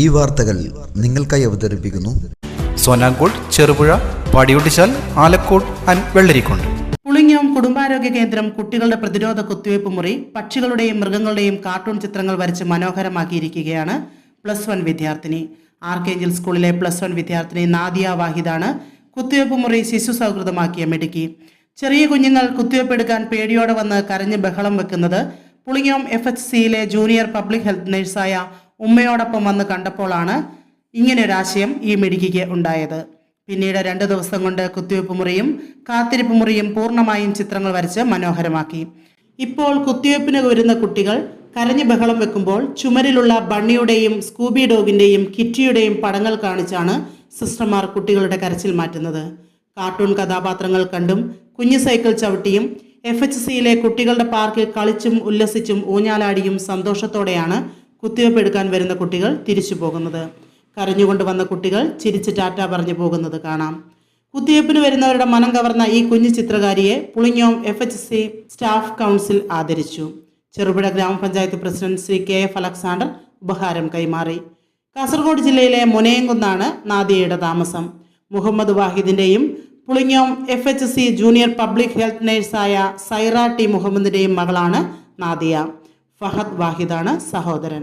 ഈ വാർത്തകൾ നിങ്ങൾക്കായി അവതരിപ്പിക്കുന്നു. സോനാങ്കോട് ചെറുപുഴ പാടിയൊട്ടിച്ചാൽ ആലക്കോട് ആൻഡ് വെള്ളരിക്കുണ്ട്. പുളിങ്ങോം കുടുംബാരോഗ്യ കേന്ദ്രം കുട്ടികളുടെ പ്രതിരോധ കുത്തിവയ്പ് മുറി പക്ഷികളുടെയും മൃഗങ്ങളുടെയും കാർട്ടൂൺ ചിത്രങ്ങൾ വരച്ച് മനോഹരമാക്കിയിരിക്കുകയാണ് പ്ലസ് വൺ വിദ്യാർത്ഥിനി. ആർക്കേഞ്ചൽ സ്കൂളിലെ പ്ലസ് വൺ വിദ്യാർത്ഥിനി നാദിയ വാഹിദാണ് കുത്തിവയ്പ് മുറി ശിശു സൗഹൃദമാക്കിയ മെടുക്കി. ചെറിയ കുഞ്ഞുങ്ങൾ കുത്തിവയ്പ് എടുക്കാൻ പേടിയോടെ വന്ന് കരഞ്ഞ് ബഹളം വെക്കുന്നത് പുളിങ്ങോം എഫ് എച്ച് സിയിലെ ജൂനിയർ പബ്ലിക് ഹെൽത്ത് നഴ്സായ ഉമ്മയോടൊപ്പം വന്ന് കണ്ടപ്പോഴാണ് ഇങ്ങനൊരാശയം ഈ മെഡിക്കയ്ക്ക് ഉണ്ടായത്. പിന്നീട് രണ്ട് ദിവസം കൊണ്ട് കുത്തിവയ്പ് മുറിയും കാത്തിരിപ്പ് മുറിയും പൂർണമായും ചിത്രങ്ങൾ വരച്ച് മനോഹരമാക്കി. ഇപ്പോൾ കുത്തിവയ്പ്പിന് വരുന്ന കുട്ടികൾ കരഞ്ഞു ബഹളം വെക്കുമ്പോൾ ചുമരിലുള്ള ബണ്ണിയുടെയും സ്കൂബി ഡോഗിന്റെയും കിറ്റിയുടെയും പടങ്ങൾ കാണിച്ചാണ് സിസ്റ്റർമാർ കുട്ടികളുടെ കരച്ചിൽ മാറ്റുന്നത്. കാർട്ടൂൺ കഥാപാത്രങ്ങൾ കണ്ടും കുഞ്ഞു സൈക്കിൾ ചവിട്ടിയും എഫ് എച്ച് സിയിലെ കുട്ടികളുടെ പാർക്കിൽ കളിച്ചും ഉല്ലസിച്ചും ഊഞ്ഞാലാടിയും സന്തോഷത്തോടെയാണ് കുത്തിവയ്പ് എടുക്കാൻ വരുന്ന കുട്ടികൾ തിരിച്ചു പോകുന്നത്. കരഞ്ഞുകൊണ്ട് വന്ന കുട്ടികൾ ചിരിച്ച് ടാറ്റ പറഞ്ഞു പോകുന്നത് കാണാം. കുത്തിവയ്പ്പിന് വരുന്നവരുടെ മനം കവർന്ന ഈ കുഞ്ഞു ചിത്രകാരിയെ Pulingome F H C staff council ആദരിച്ചു. ചെറുപുഴ ഗ്രാമപഞ്ചായത്ത് president Shri K F Alexander ഉപഹാരം കൈമാറി. കാസർഗോഡ് ജില്ലയിലെ മുനയംകുന്നാണ് നാദിയയുടെ താമസം. Muhammad വാഹിദിന്റെയും Pulingome F H C junior public health നഴ്സായ Saira T മുഹമ്മദിന്റെയും മകളാണ് നാദിയ. ഫഹദ് വാഹിദാണ് സഹോദരൻ.